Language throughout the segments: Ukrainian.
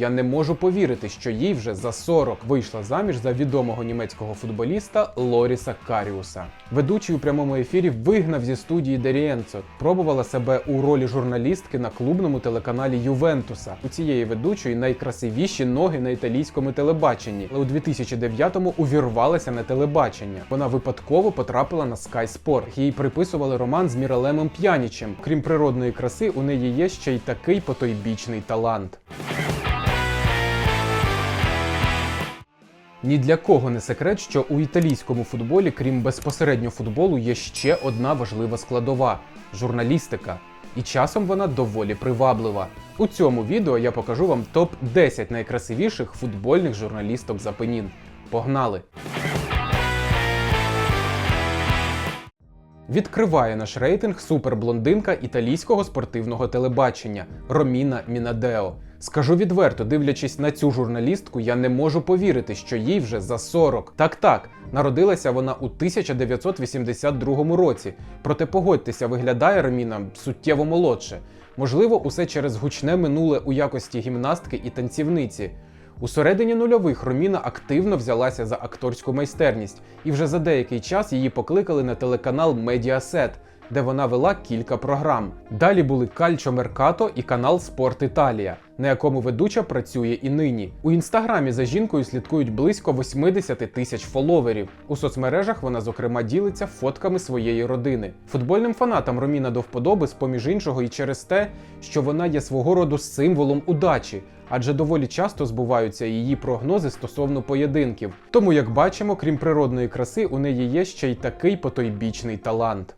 я не можу повірити, що їй вже за 40 вийшла заміж за відомого німецького футболіста Лоріса Каріуса. Ведучий у прямому ефірі вигнав зі студії Дерієнцо, пробувала себе у ролі журналістки на клубному телеканалі Ювентуса. У цієї ведучої найкрасивіші ноги на італійському телебаченні, але у 2009-му увірвалася на телебачення. Вона випадково потрапила на Sky Sport. Їй приписували роман з Міралемом П'янічем. Крім природної краси, у неї є ще й такий потойбічний талант. Ні для кого не секрет, що у італійському футболі, крім безпосередньо футболу, є ще одна важлива складова журналістика. І часом вона доволі приваблива. У цьому відео я покажу вам топ 10 найкрасивіших футбольних журналісток з Апенін. Погнали! Відкриває наш рейтинг суперблондинка італійського спортивного телебачення Роміна Мінадео. Скажу відверто, дивлячись на цю журналістку, я не можу повірити, що їй вже за 40. Так так, народилася вона у 1982 році. Проте погодьтеся, виглядає Роміна суттєво молодше. Можливо, усе через гучне минуле у якості гімнастки і танцівниці. У середині нульових Роміна активно взялася за акторську майстерність, і вже за деякий час її покликали на телеканал Mediaset, де вона вела кілька програм. Далі були Кальчо Меркато і канал Спорт Італія, на якому ведуча працює і нині. У інстаграмі за жінкою слідкують близько 80 тисяч фоловерів. У соцмережах вона, зокрема, ділиться фотками своєї родини. Футбольним фанатам Роміна до вподоби, з поміж іншого, і через те, що вона є свого роду символом удачі. Адже доволі часто збуваються її прогнози стосовно поєдинків. Тому, як бачимо, крім природної краси, у неї є ще й такий потойбічний талант.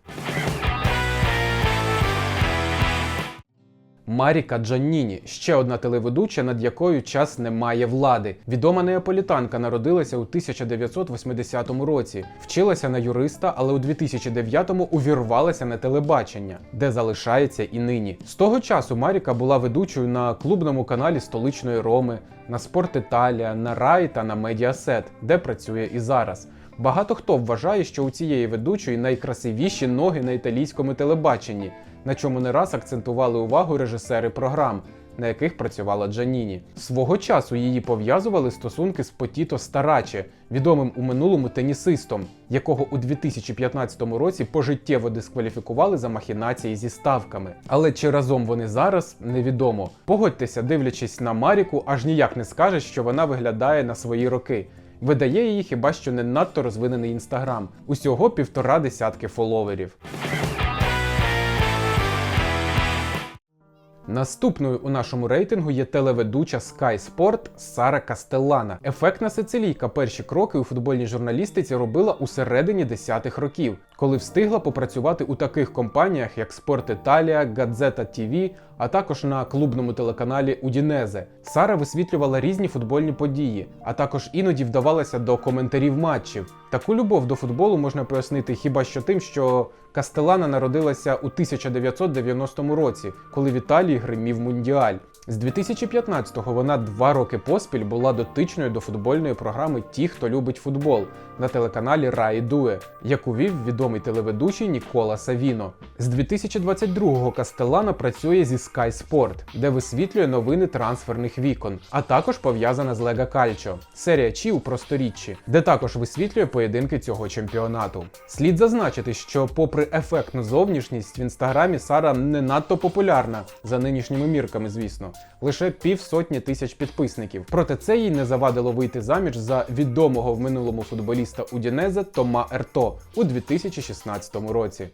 Маріка Джанніні ще одна телеведуча, над якою час не має влади. Відома неаполітанка народилася у 1980 році, вчилася на юриста, але у 2009-му увірвалася на телебачення, де залишається і нині. З того часу Маріка була ведучою на клубному каналі столичної Роми, на Спорт Італія, на Рай та на Медіасет, де працює і зараз. Багато хто вважає, що у цієї ведучої найкрасивіші ноги на італійському телебаченні, на чому не раз акцентували увагу режисери програм, на яких працювала Джаніні. Свого часу її пов'язували стосунки з Потіто Стараче, відомим у минулому тенісистом, якого у 2015 році пожиттєво дискваліфікували за махінації зі ставками. Але чи разом вони зараз невідомо. Погодьтеся, дивлячись на Маріку, аж ніяк не скажеш, що вона виглядає на свої роки. Видає її хіба що не надто розвинений інстаграм. Усього півтора десятки фоловерів. Наступною у нашому рейтингу є телеведуча Sky Sport Сара Кастеллана. Ефектна сицилійка перші кроки у футбольній журналістиці робила у середині десятих років, коли встигла попрацювати у таких компаніях, як Спорт Італія, Гадзета ТВ, а також на клубному телеканалі Удінезе. Сара висвітлювала різні футбольні події, а також іноді вдавалася до коментарів матчів. Таку любов до футболу можна пояснити хіба що тим, що Кастелана народилася у 1990 році, коли в Італії гримів Мундіаль. З 2015-го вона два роки поспіль була дотичною до футбольної програми Ті, хто любить футбол на телеканалі Раї Дуе, яку вів відомий телеведучий Нікола Савіно. З 2022-го Кастелана працює зі Sky Sport, де висвітлює новини трансферних вікон, а також пов'язана з Лега Кальчо, серія Чі у просторіччі, де також висвітлює поєдинки цього чемпіонату. Слід зазначити, що, попри ефектну зовнішність, в інстаграмі Сара не надто популярна за нинішніми мірками, звісно, лише півсотні тисяч підписників. Проте це їй не завадило вийти заміж за відомого в минулому футболіста Удінезе Тома Ерто у 2016 році.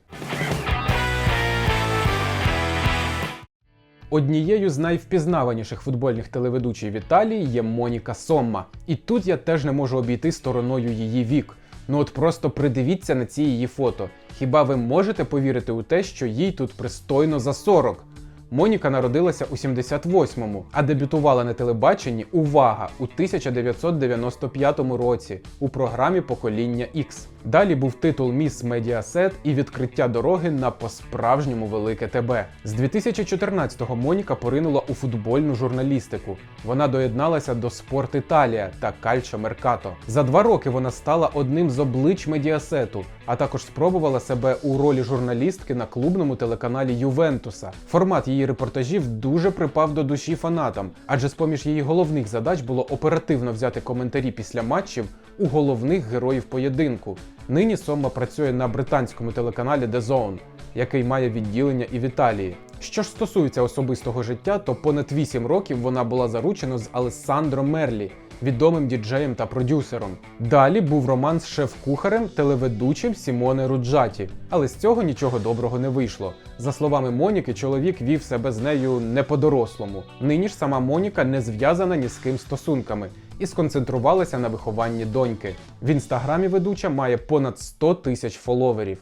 Однією з найвпізнаваніших футбольних телеведучих в Італії є Моніка Сомма. І тут я теж не можу обійти стороною її вік. Ну от просто придивіться на ці її фото. Хіба ви можете повірити у те, що їй тут пристойно за 40? Моніка народилася у 78-му, а дебютувала на телебаченні увага у 1995 році у програмі Покоління X. Далі був титул Міс Медіасет і відкриття дороги на по-справжньому велике ТБ. З 2014-го Моніка поринула у футбольну журналістику. Вона доєдналася до Спорт Італія та Кальчо Меркато. За два роки вона стала одним з облич медіасету, а також спробувала себе у ролі журналістки на клубному телеканалі Ювентуса. Формат її репортажів дуже припав до душі фанатам, адже з поміж її головних задач було оперативно взяти коментарі після матчів у головних героїв поєдинку. Нині Сомма працює на британському телеканалі The Zone, який має відділення і в Італії. Що ж стосується особистого життя, то понад 8 років вона була заручена з Алессандро Мерлі, відомим діджеєм та продюсером. Далі був роман з шеф-кухарем, телеведучим Сімоне Руджаті, але з цього нічого доброго не вийшло. За словами Моніки, чоловік вів себе з нею не по-дорослому. Нині ж сама Моніка не зв'язана ні з ким стосунками і сконцентрувалася на вихованні доньки. В інстаграмі ведуча має понад 100 тисяч фоловерів.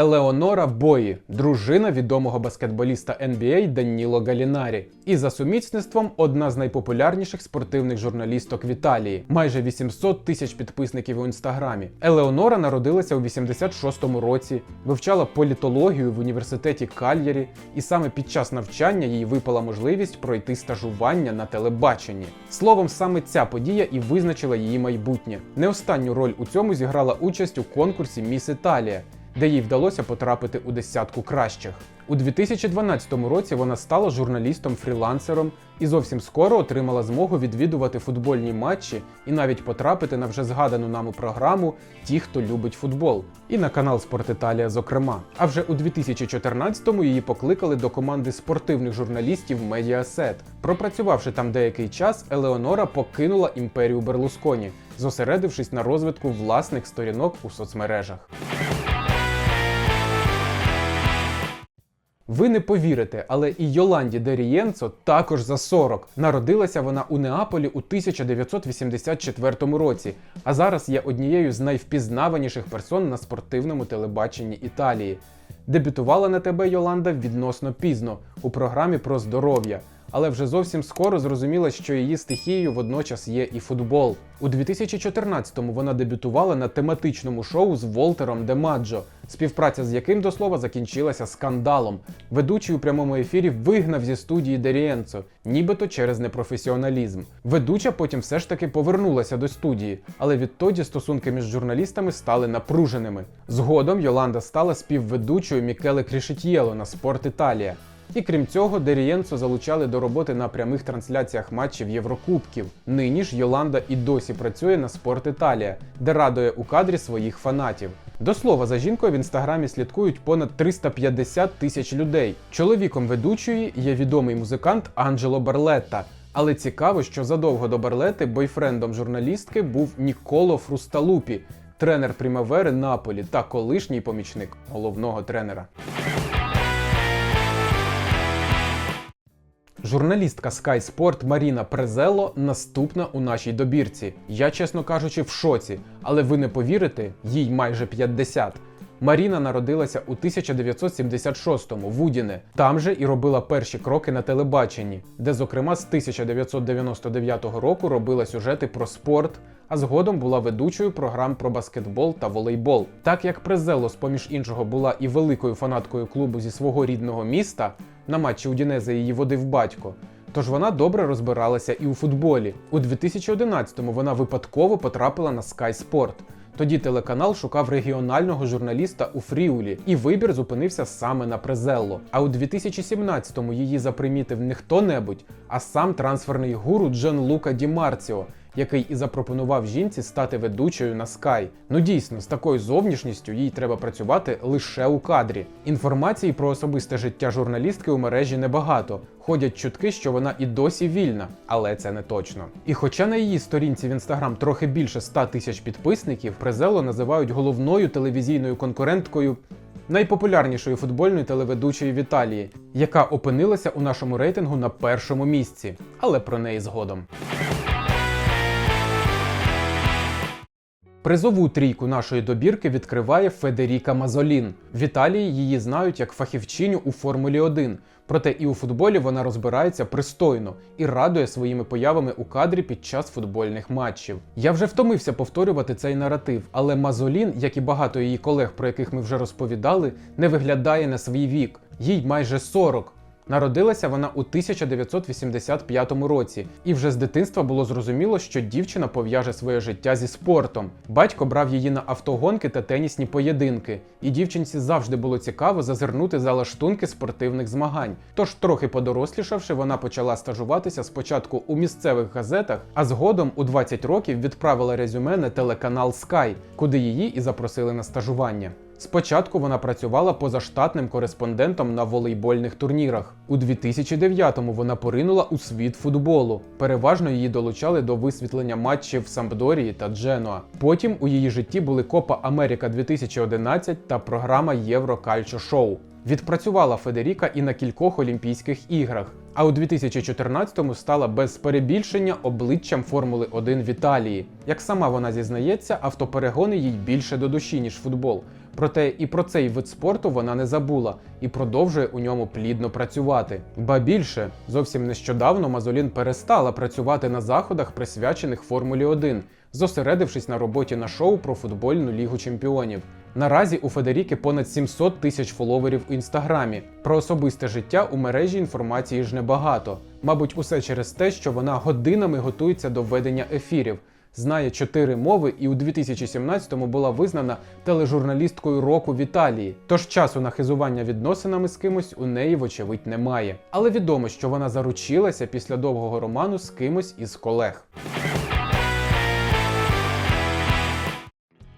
Елеонора Бої, дружина відомого баскетболіста NBA Даніло Галінарі, і за сумісництвом одна з найпопулярніших спортивних журналісток в Італії, майже 800 тисяч підписників у інстаграмі. Елеонора народилася у 86-му році, вивчала політологію в університеті Кальярі, і саме під час навчання їй випала можливість пройти стажування на телебаченні. Словом, саме ця подія і визначила її майбутнє. Не останню роль у цьому зіграла участь у конкурсі Міс Італія де їй вдалося потрапити у десятку кращих. У 2012 році вона стала журналістом-фрілансером і зовсім скоро отримала змогу відвідувати футбольні матчі і навіть потрапити на вже згадану нами програму Ті, хто любить футбол, і на канал Спорт Італія, зокрема. А вже у 2014-му її покликали до команди спортивних журналістів Mediaset. Пропрацювавши там деякий час, Елеонора покинула імперію Берлусконі, зосередившись на розвитку власних сторінок у соцмережах. Ви не повірите, але і Йоланді Дерієнцо також за 40. Народилася вона у Неаполі у 1984 році, а зараз є однією з найвпізнаваніших персон на спортивному телебаченні Італії. Дебютувала на тебе Йоланда відносно пізно у програмі про здоров'я. Але вже зовсім скоро зрозуміла, що її стихією водночас є і футбол. У 2014-му вона дебютувала на тематичному шоу з Волтером Демаджо, співпраця з яким до слова закінчилася скандалом. Ведучий у прямому ефірі вигнав зі студії Дерієнцо, нібито через непрофесіоналізм. Ведуча потім все ж таки повернулася до студії, але відтоді стосунки між журналістами стали напруженими. Згодом Йоланда стала співведучою Мікеле Крішетєло на Спорт Італія. І крім цього, Дерієнцо залучали до роботи на прямих трансляціях матчів Єврокубків. Нині ж Йоланда і досі працює на Спорт Італія, де радує у кадрі своїх фанатів. До слова, за жінкою в інстаграмі слідкують понад 350 тисяч людей. Чоловіком ведучої є відомий музикант Анджело Барлетта. Але цікаво, що задовго до Барлети бойфрендом журналістки був Ніколо Фрусталупі, тренер Примавери Наполі та колишній помічник головного тренера. Журналістка Sky Sport Маріна Презело наступна у нашій добірці. Я, чесно кажучи, в шоці, але ви не повірите, їй майже 50. Маріна народилася у 1976-му в Удіне. Там же і робила перші кроки на телебаченні, де, зокрема, з 1999 року робила сюжети про спорт, а згодом була ведучою програм про баскетбол та волейбол. Так як Презело, з поміж іншого, була і великою фанаткою клубу зі свого рідного міста, на матчі Удінезе її водив батько. Тож вона добре розбиралася і у футболі. У 2011-му вона випадково потрапила на Sky Sport. Тоді телеканал шукав регіонального журналіста у Фріулі, і вибір зупинився саме на Презелло. А у 2017-му її запримітив не хто-небудь, а сам трансферний гуру Джен Лука Ді Марціо, який і запропонував жінці стати ведучою на Sky. Ну дійсно, з такою зовнішністю їй треба працювати лише у кадрі. Інформації про особисте життя журналістки у мережі небагато. Ходять чутки, що вона і досі вільна, але це не точно. І хоча на її сторінці в інстаграм трохи більше 100 тисяч підписників, Презело називають головною телевізійною конкуренткою. Найпопулярнішої футбольної телеведучої в Італії, яка опинилася у нашому рейтингу на першому місці, але про неї згодом. Призову трійку нашої добірки відкриває Федеріка Мазолін. В Італії її знають як фахівчиню у Формулі 1. Проте і у футболі вона розбирається пристойно і радує своїми появами у кадрі під час футбольних матчів. Я вже втомився повторювати цей наратив, але Мазолін, як і багато її колег, про яких ми вже розповідали, не виглядає на свій вік. Їй майже 40. Народилася вона у 1985 році, і вже з дитинства було зрозуміло, що дівчина пов'яже своє життя зі спортом. Батько брав її на автогонки та тенісні поєдинки, і дівчинці завжди було цікаво зазирнути за лаштунки спортивних змагань. Тож, трохи подорослішавши, вона почала стажуватися спочатку у місцевих газетах, а згодом у 20 років відправила резюме на телеканал Sky, куди її і запросили на стажування. Спочатку вона працювала позаштатним кореспондентом на волейбольних турнірах. У 2009-му вона поринула у світ футболу. Переважно її долучали до висвітлення матчів Сампдорії та Дженуа. Потім у її житті були Копа Америка 2011 та програма Євро Кальчо Шоу. Відпрацювала Федеріка і на кількох Олімпійських іграх. А у 2014-му стала без перебільшення обличчям Формули 1 в Італії. Як сама вона зізнається, автоперегони їй більше до душі, ніж футбол. Проте і про цей вид спорту вона не забула і продовжує у ньому плідно працювати. Ба більше, зовсім нещодавно Мазолін перестала працювати на заходах, присвячених Формулі 1, зосередившись на роботі на шоу про футбольну лігу чемпіонів. Наразі у Федеріки понад 700 тисяч фоловерів у інстаграмі. Про особисте життя у мережі інформації ж небагато. Мабуть, усе через те, що вона годинами готується до ведення ефірів. Знає чотири мови і у 2017-му була визнана тележурналісткою року в Італії. Тож часу на хизування відносинами з кимось у неї, вочевидь, немає. Але відомо, що вона заручилася після довгого роману з кимось із колег.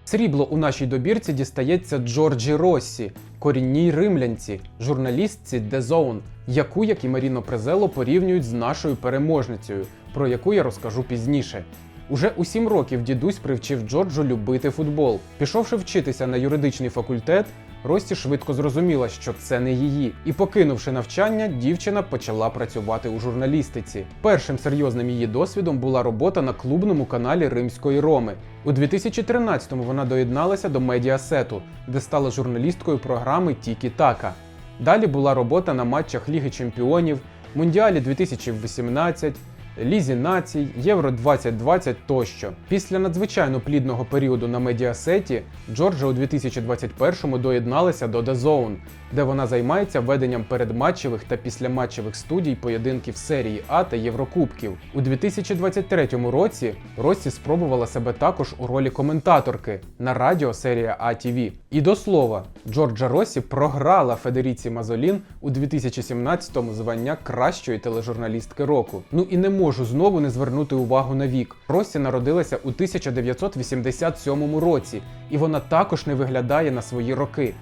Срібло у нашій добірці дістається Джорджі Россі, корінній римлянці, журналістці The Zone, яку, як і Маріно Презело, порівнюють з нашою переможницею, про яку я розкажу пізніше. Уже у сім років дідусь привчив Джорджу любити футбол. Пішовши вчитися на юридичний факультет, Рості швидко зрозуміла, що це не її, і покинувши навчання, дівчина почала працювати у журналістиці. Першим серйозним її досвідом була робота на клубному каналі Римської Роми. У 2013-му вона доєдналася до медіасету, де стала журналісткою програми Тікі Така. Далі була робота на матчах Ліги Чемпіонів, Мундіалі 2018, Лізі націй, Євро 2020 тощо. Після надзвичайно плідного періоду на медіасеті Джорджа у 2021-му доєдналася до The Zone, де вона займається веденням передматчевих та післяматчевих студій поєдинків серії А та Єврокубків. У 2023 році Росі спробувала себе також у ролі коментаторки на радіо серія А ТВ. І до слова, Джорджа Росі програла Федеріці Мазолін у 2017-му звання кращої тележурналістки року. Ну і не можу знову не звернути увагу на вік. Росі народилася у 1987 році, і вона також не виглядає на свої роки.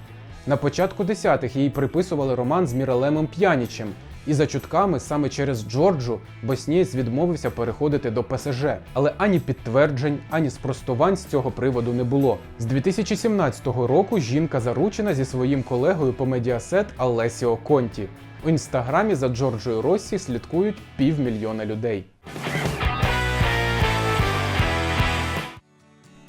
На початку десятих їй приписували роман з Міралемом П'янічем, і за чутками саме через Джорджу Боснієць відмовився переходити до ПСЖ. Але ані підтверджень, ані спростувань з цього приводу не було. З 2017 року жінка заручена зі своїм колегою по медіасет Алесіо Конті. У інстаграмі за Джорджою Россі слідкують півмільйона людей.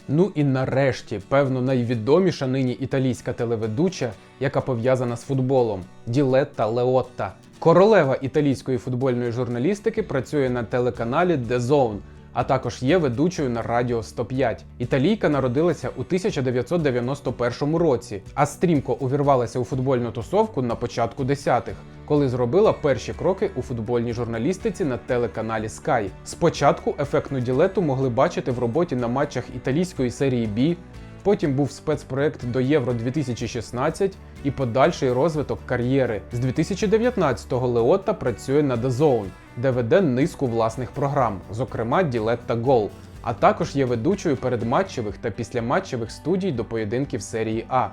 Ну і нарешті, певно, найвідоміша нині італійська телеведуча, яка пов'язана з футболом Ділетта Леотта. Королева італійської футбольної журналістики працює на телеканалі The Zone, а також є ведучою на Радіо 105. Італійка народилася у 1991 році, а стрімко увірвалася у футбольну тусовку на початку десятих, коли зробила перші кроки у футбольній журналістиці на телеканалі Sky. Спочатку ефектну ділету могли бачити в роботі на матчах італійської серії B, Потім був спецпроект до Євро 2016 і подальший розвиток кар'єри. З 2019-го Леотта працює на Zone, де веде низку власних програм, зокрема Ділетта Гол. А також є ведучою передматчевих та післяматчевих студій до поєдинків серії А.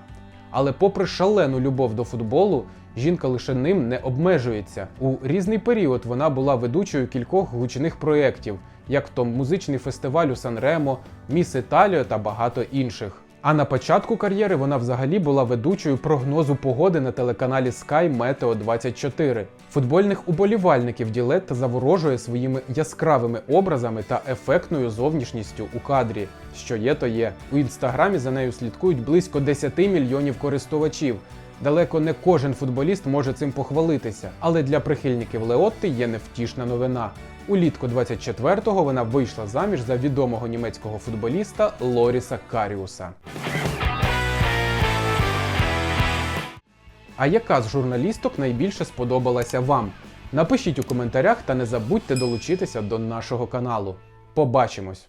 Але попри шалену любов до футболу, жінка лише ним не обмежується. У різний період вона була ведучою кількох гучних проєктів, як то музичний фестиваль у Сан-Ремо, Міс Італіо та багато інших. А на початку кар'єри вона взагалі була ведучою прогнозу погоди на телеканалі Sky Meteo 24. Футбольних уболівальників Ділетта заворожує своїми яскравими образами та ефектною зовнішністю у кадрі. Що є, то є. У інстаграмі за нею слідкують близько 10 мільйонів користувачів. Далеко не кожен футболіст може цим похвалитися, але для прихильників Леотти є невтішна новина. Улітку 24-го вона вийшла заміж за відомого німецького футболіста Лоріса Каріуса. А яка з журналісток найбільше сподобалася вам? Напишіть у коментарях та не забудьте долучитися до нашого каналу. Побачимось!